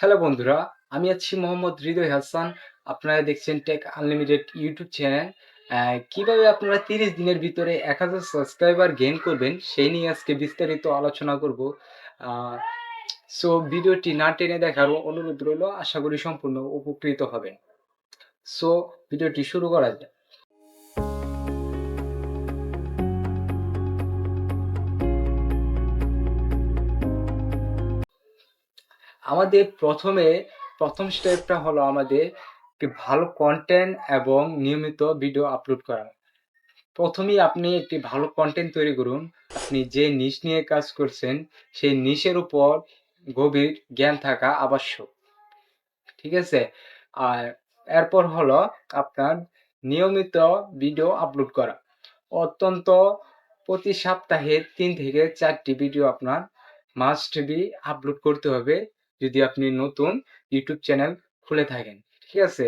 Hello বন্ধুরা, আমি আছি মোহাম্মদ হৃদয় হাসান। আপনারা দেখছেন টেক আনলিমিটেড ইউটিউব চ্যানেল কীভাবে আপনারা তিরিশ দিনের ভিতরে এক হাজার সাবস্ক্রাইবার গেইন করবেন, সেই নিয়ে আজকে বিস্তারিত আলোচনা করব। সো ভিডিওটি না টেনে দেখার অনুরোধ রইল, আশা করি সম্পূর্ণ উপকৃত হবেন। সো ভিডিওটি শুরু করা যায় আমাদের প্রথমে, প্রথম স্টেপটা হলো আমাদের ভালো কন্টেন্ট এবং নিয়মিত ভিডিও আপলোড করা। প্রথমেই আপনি একটি ভালো কন্টেন্ট তৈরি করুন। আপনি যে নিশ নিয়ে কাজ করছেন, সেই নিশের উপর গভীর জ্ঞান থাকা আবশ্যক। ঠিক আছে? আর এরপর হলো আপনার নিয়মিত ভিডিও আপলোড করা। অত্যন্ত প্রতি সপ্তাহে তিন থেকে চারটি ভিডিও আপনার মাস্ট বি আপলোড করতে হবে। যদি আপনি নতুন ইউটিউব চ্যানেল খুলে থাকেন, ঠিক আছে?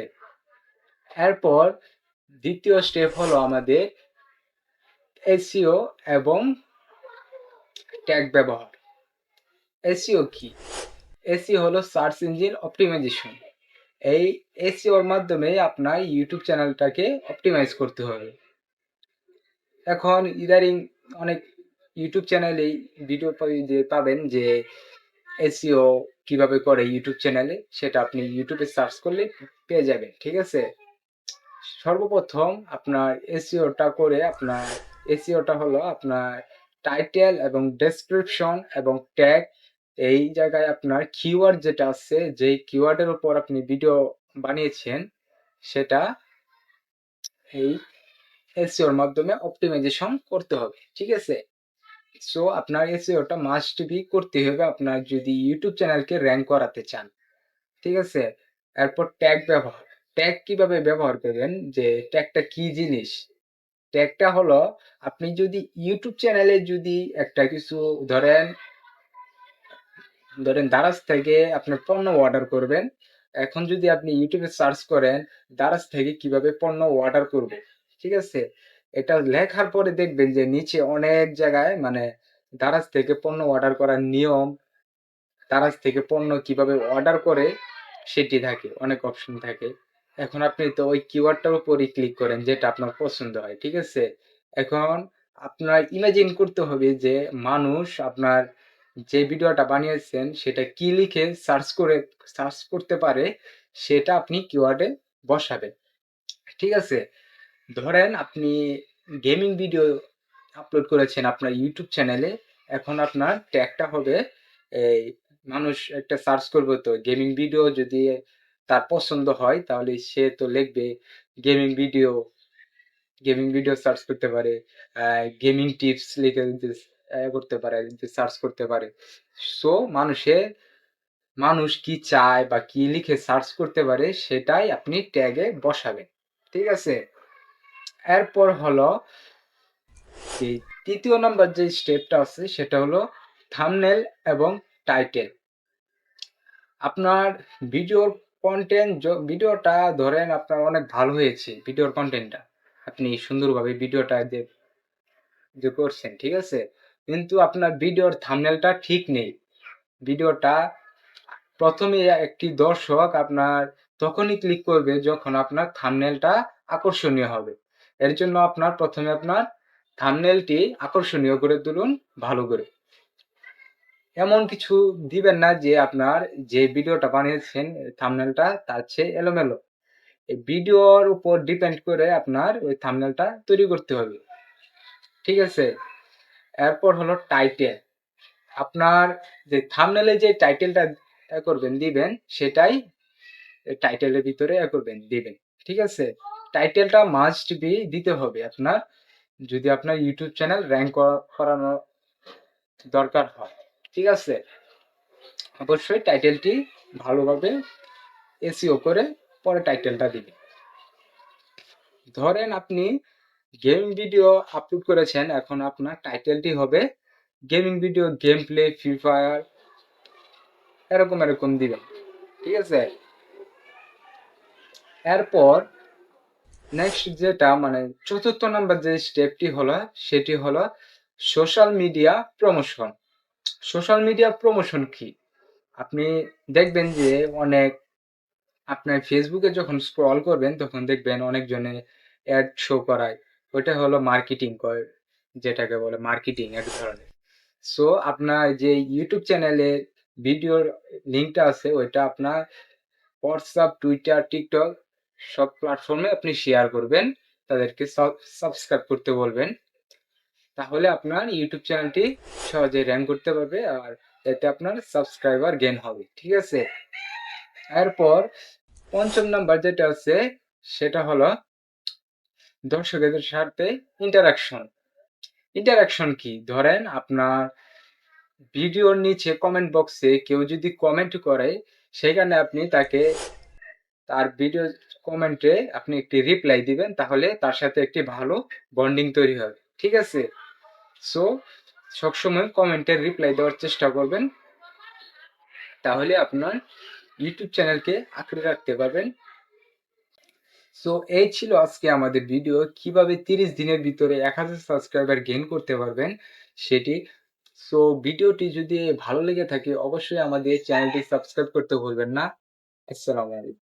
এরপর দ্বিতীয় স্টেপ হলো আমাদের এসিও এবং ট্যাগ ব্যবহার। এসিও কি? এসি হলো সার্চ ইঞ্জিন অপটিমাইজেশন এই এসিওর মাধ্যমে আপনার ইউটিউব চ্যানেলটাকে অপটিমাইজ করতে হবে। এখন ইদারিং অনেক ইউটিউব চ্যানেলেই ভিডিও পাবেন যে এসিও কীভাবে করে ইউটিউব চ্যানেলে সেটা আপনি ইউটিউবে সার্চ করলে পেয়ে যাবেন, ঠিক আছে? সর্বপ্রথম আপনার এসিওটা করে আপনার এসিওটা হলো আপনার টাইটেল এবং ডেসক্রিপশন এবং ট্যাগ এই জায়গায় আপনার কিওয়ার্ড যেটা আছে, যেই কিওয়ার্ডের উপর আপনি ভিডিও বানিয়েছেন, সেটা এই এসিওর মাধ্যমে অপটিমাইজেশন করতে হবে, ঠিক আছে? সো আপনার এসিওটা মাস্ট বি করতে হবে আপনার যদি ইউটিউব চ্যানেলকে র্যাঙ্ক করাতে চান। ঠিক আছে? এরপর ট্যাগ ব্যবহার। ট্যাগ কীভাবে ব্যবহার করবেন? যে ট্যাগটা কি জিনিস? ট্যাগটা হলো, আপনি যদি ইউটিউব চ্যানেলে যদি একটা কিছু ধরেন ধরেন দারাজ থেকে আপনার পণ্য অর্ডার করবেন। এখন যদি আপনি ইউটিউবে সার্চ করেন দারাজ থেকে কীভাবে পণ্য অর্ডার করবে? ঠিক আছে? এটা লেখার পরে দেখবেন যে নিচে অনেক জায়গায় মানে দারাজ থেকে পণ্য অর্ডার করার নিয়ম, দারাজ থেকে পণ্য কীভাবে অর্ডার করে সেটি থাকে, অনেক অপশন থাকে। এখন আপনি তো ওই কিওয়ার্ডটার উপরই ক্লিক করেন যেটা আপনার পছন্দ হয়, ঠিক আছে? এখন আপনার ইমাজিন করতে হবে যে মানুষ আপনার যে ভিডিওটা বানিয়েছেন সেটা কি লিখে সার্চ করে সার্চ করতে পারে সেটা আপনি কিওয়ার্ডে বসাবেন, ঠিক আছে? ধরেন আপনি গেমিং ভিডিও আপলোড করেছেন আপনার ইউটিউব চ্যানেলে এখন আপনার ট্যাগটা হবে এই মানুষ একটা সার্চ করবে তো গেমিং ভিডিও যদি তার পছন্দ হয় তাহলে সে তো লিখবে gaming video gaming video search করতে পারে গেমিং টিপস লিখে করতে পারে সার্চ করতে পারে। সো মানুষের মানুষ কি চায় বা কি লিখে সার্চ করতে পারে সেটাই আপনি ট্যাগে বসাবেন। ঠিক আছে? এরপর হলো এই তৃতীয় নাম্বার যে স্টেপটা আছে, সেটা হলো থামনেল এবং টাইটেল আপনার ভিডিওর কন্টেন্ট ভিডিওটা ধরেন আপনার অনেক ভালো হয়েছে ভিডিওর কন্টেন্টটা আপনি সুন্দরভাবে ভিডিওটা যে করছেন, ঠিক আছে? কিন্তু আপনার ভিডিওর থামনেলটা ঠিক নেই। ভিডিওটা প্রথমে একটি দর্শক আপনার তখনই ক্লিক করবে যখন আপনার থামনেলটা আকর্ষণীয় হবে। এর জন্য আপনার প্রথমে আপনার থামনেলটি আকর্ষণীয় করে তুলুন, ভালো করে। এমন কিছু দিবেন না যে আপনার যে ভিডিওটা বানিয়েছেন থামনেলটা তার চেয়ে এলোমেলো। ভিডিওর উপর ডিপেন্ড করে আপনার ওই থামনেলটা তৈরি করতে হবে। ঠিক আছে? এরপর হলো টাইটেল আপনার যে থামনেলে যে টাইটেলটা করবেন, দিবেন, সেটাই টাইটেলের ভিতরে করবেন, দিবেন। ঠিক আছে? টাইটেলটা মাস্ট বি দিতে হবে আপনার, যদি আপনার ইউটিউব চ্যানেল র্যাঙ্ক করানো দরকার হয়, ঠিক আছে? অবশ্যই টাইটেলটি ভালোভাবে এসিও করে পরে টাইটেলটা দিবেন ধরেন আপনি গেম ভিডিও আপলোড করেছেন, এখন আপনার টাইটেলটি হবে gaming video game play Free Fire এরকম এরকম দিবেন, ঠিক আছে? এরপর নেক্সট যেটা মানে চতুর্থ নাম্বার যে স্টেপটি হলো, সেটি হলো social media promotion social media promotion কি আপনি দেখবেন যে অনেক আপনার ফেসবুকে যখন স্ক্রল করবেন, তখন দেখবেন অনেকজনে অ্যাড শো করায়। ওইটা হলো মার্কেটিং যেটাকে বলে মার্কেটিং এক ধরনের। সো আপনার যে ইউটিউব চ্যানেলে ভিডিওর লিঙ্কটা আছে, ওইটা আপনার হোয়াটসঅ্যাপ টুইটার TikTok সব প্ল্যাটফর্মে আপনি শেয়ার করবেন। তাদেরকে সাব সাবস্ক্রাইব করতে বলবেন। তাহলে আপনার ইউটিউব চ্যানেলটি সহজেই র‍্যাংক করতে পারবে আর এতে আপনার সাবস্ক্রাইবার গেন হবে। ঠিক আছে? এরপর পঞ্চম নাম্বার যেটা আছে, সেটা হলো দর্শকদের সাথে ইন্টারাকশন ইন্টারাকশন কি? ধরেন আপনার ভিডিওর নিচে কমেন্ট বক্সে কেউ যদি কমেন্ট করে, সেখানে আপনি তাকে তার ভিডিও কমেন্টে আপনি একটি রিপ্লাই দিবেন, তাহলে তার সাথে একটি ভালো বন্ডিং তৈরি হবে। ঠিক আছে? সো সবসময় কমেন্টের রিপ্লাই দেওয়ার চেষ্টা করবেন। তাহলে আপনার ইউটিউব চ্যানেলকে আঁকড়ে রাখতে পারবেন। সো এই ছিল আজকে আমাদের ভিডিও কীভাবে ৩০ দিনের ভিতরে ১০০০ সাবস্ক্রাইবার গেইন করতে পারবেন সেটি। সো ভিডিওটি যদি ভালো লেগে থাকে, অবশ্যই আমাদের চ্যানেলটি সাবস্ক্রাইব করতে ভুলবেন না। আসসালামু আলাইকুম।